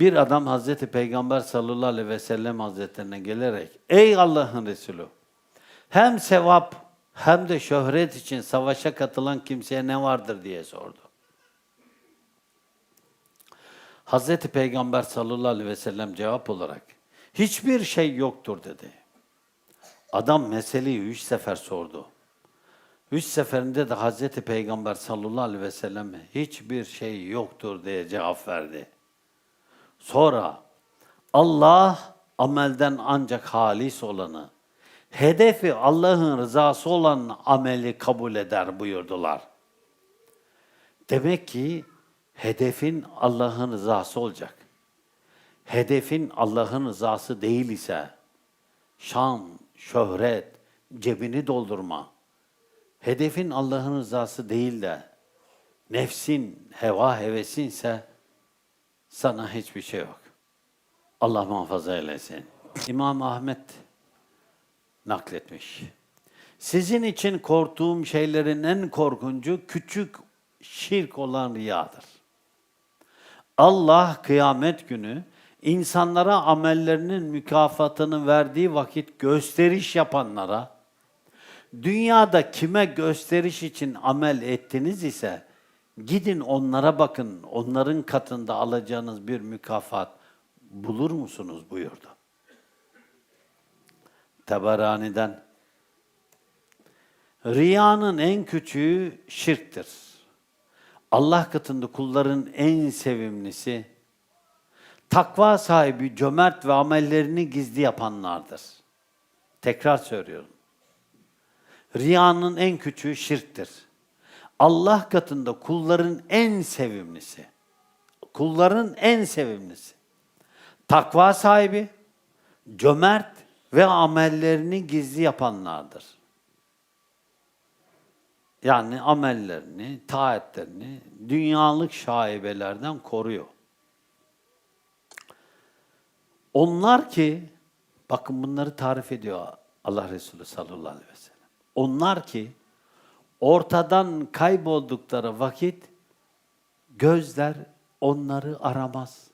Bir adam Hazreti Peygamber sallallahu aleyhi ve sellem hazretlerine gelerek Ey Allah'ın Resulü hem sevap hem de şöhret için savaşa katılan kimseye ne vardır diye sordu. Hazreti Peygamber sallallahu aleyhi ve sellem cevap olarak hiçbir şey yoktur dedi. Adam meseleyi üç sefer sordu. Üç seferinde de Hazreti Peygamber sallallahu aleyhi ve sellem hiçbir şey yoktur diye cevap verdi. Sonra Allah amelden ancak halis olanı, hedefi Allah'ın rızası olan ameli kabul eder buyurdular. Demek ki hedefin Allah'ın rızası olacak. Hedefin Allah'ın rızası değil ise şan, şöhret, cebini doldurma. Hedefin Allah'ın rızası değil de nefsin, heva hevesinse sana hiçbir şey yok. Allah muhafaza eylesin. İmam Ahmet nakletmiş. Sizin için korktuğum şeylerin en korkuncu küçük şirk olan riyadır. Allah kıyamet günü insanlara amellerinin mükafatını verdiği vakit gösteriş yapanlara dünyada kime gösteriş için amel ettiniz ise gidin onlara bakın onların katında alacağınız bir mükafat bulur musunuz buyurdu. Tabarani'den Riyanın en küçüğü şirktir. Allah katında kulların en sevimlisi, takva sahibi, cömert ve amellerini gizli yapanlardır. Tekrar söylüyorum. Riyanın en küçüğü şirktir. Allah katında kulların en sevimlisi, kulların en sevimlisi, takva sahibi, cömert ve amellerini gizli yapanlardır. Yani amellerini, taatlerini dünyalık şaibelerden koruyor. Onlar ki, bakın bunları tarif ediyor Allah Resulü sallallahu aleyhi ve sellem. Onlar ki ortadan kayboldukları vakit gözler onları aramaz.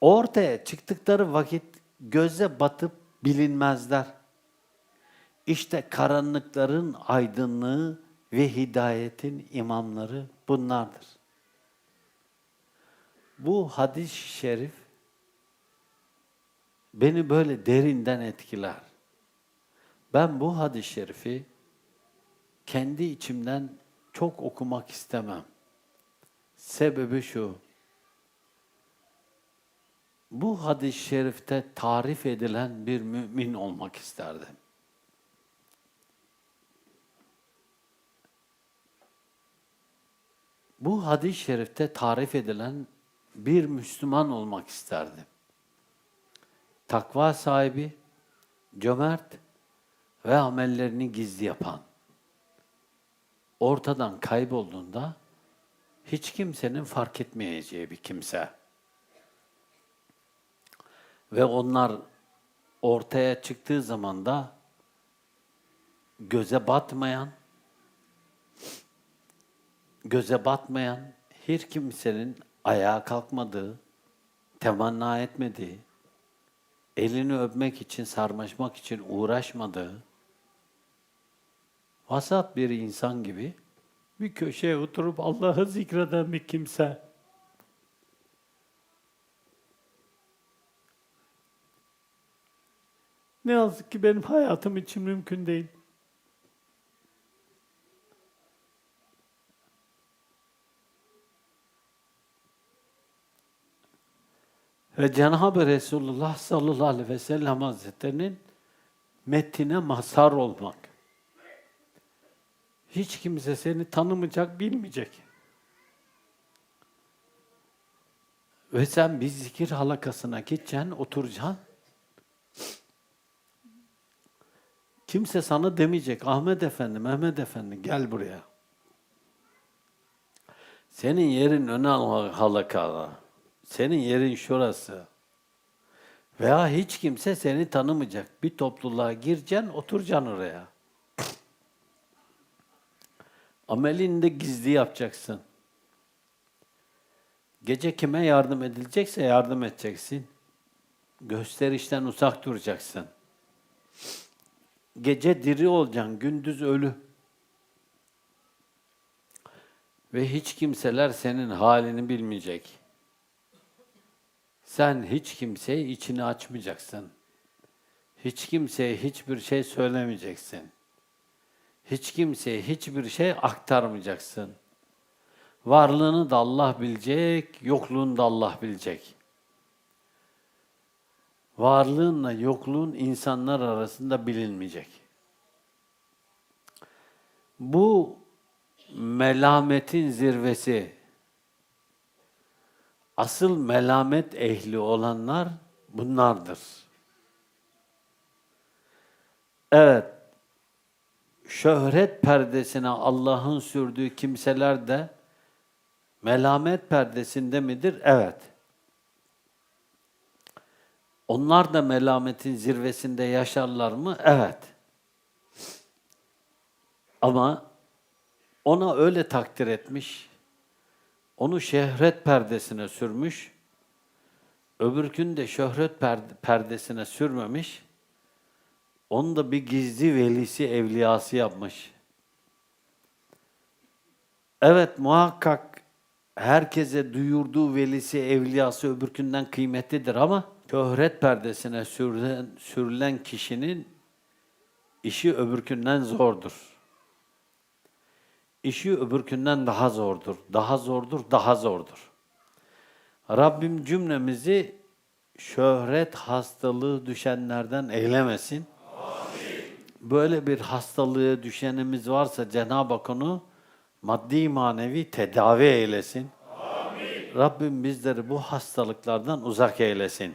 Ortaya çıktıkları vakit göze batıp bilinmezler. İşte karanlıkların aydınlığı ve hidayetin imamları bunlardır. Bu hadis-i şerif beni böyle derinden etkiler. Ben bu hadis-i şerifi kendi içimden çok okumak istemem. Sebebi şu. Bu hadis-i şerifte tarif edilen bir mümin olmak isterdim. Bu hadis-i şerifte tarif edilen bir Müslüman olmak isterdim. Takva sahibi, cömert ve amellerini gizli yapan. Ortadan kaybolduğunda hiç kimsenin fark etmeyeceği bir kimse. Ve onlar ortaya çıktığı zaman da göze batmayan, göze batmayan, hiç kimsenin ayağa kalkmadığı, temanna etmediği, elini öpmek için, sarmaşmak için uğraşmadığı, vasat bir insan gibi bir köşeye oturup Allah'ı zikreden bir kimse. Ne yazık ki benim hayatım için mümkün değil. Ve Cenab-ı Resulullah sallallahu aleyhi ve sellem Hazretlerinin metine mazhar olmak. Hiç kimse seni tanımayacak, bilmeyecek. Ve sen bir zikir halakasına gideceksin, oturacaksın. Kimse sana demeyecek, Ahmet Efendi, Mehmet Efendi gel buraya. Senin yerin ön halakada. Senin yerin şurası. Veya hiç kimse seni tanımayacak. Bir topluluğa gireceksin, oturacaksın oraya. Amelini de gizli yapacaksın. Gece kime yardım edilecekse yardım edeceksin. Gösterişten uzak duracaksın. Gece diri olacaksın, gündüz ölü. Ve hiç kimseler senin halini bilmeyecek. Sen hiç kimseye içini açmayacaksın. Hiç kimseye hiçbir şey söylemeyeceksin. Hiç kimseye hiçbir şey aktarmayacaksın. Varlığını da Allah bilecek, yokluğunu da Allah bilecek. Varlığınla yokluğun insanlar arasında bilinmeyecek. Bu melametin zirvesi. Asıl melamet ehli olanlar bunlardır. Evet, şöhret perdesine Allah'ın sürdüğü kimseler de melamet perdesinde midir? Evet. Onlar da melametin zirvesinde yaşarlar mı? Evet. Ama ona öyle takdir etmiş, onu şöhret perdesine sürmüş, öbürkünü de şöhret perde- perdesine sürmemiş, onu da bir gizli velisi, evliyası yapmış. Evet muhakkak herkese duyurduğu velisi, evliyası öbürkünden kıymetlidir ama şöhret perdesine sürülen, sürülen kişinin işi öbürkünden zordur. İşi öbürkünden daha zordur, daha zordur, daha zordur. Rabbim cümlemizi şöhret hastalığı düşenlerden eylemesin. Böyle bir hastalığı düşenimiz varsa Cenab-ı Hak onu maddi manevi tedavi eylesin. Rabbim bizleri bu hastalıklardan uzak eylesin.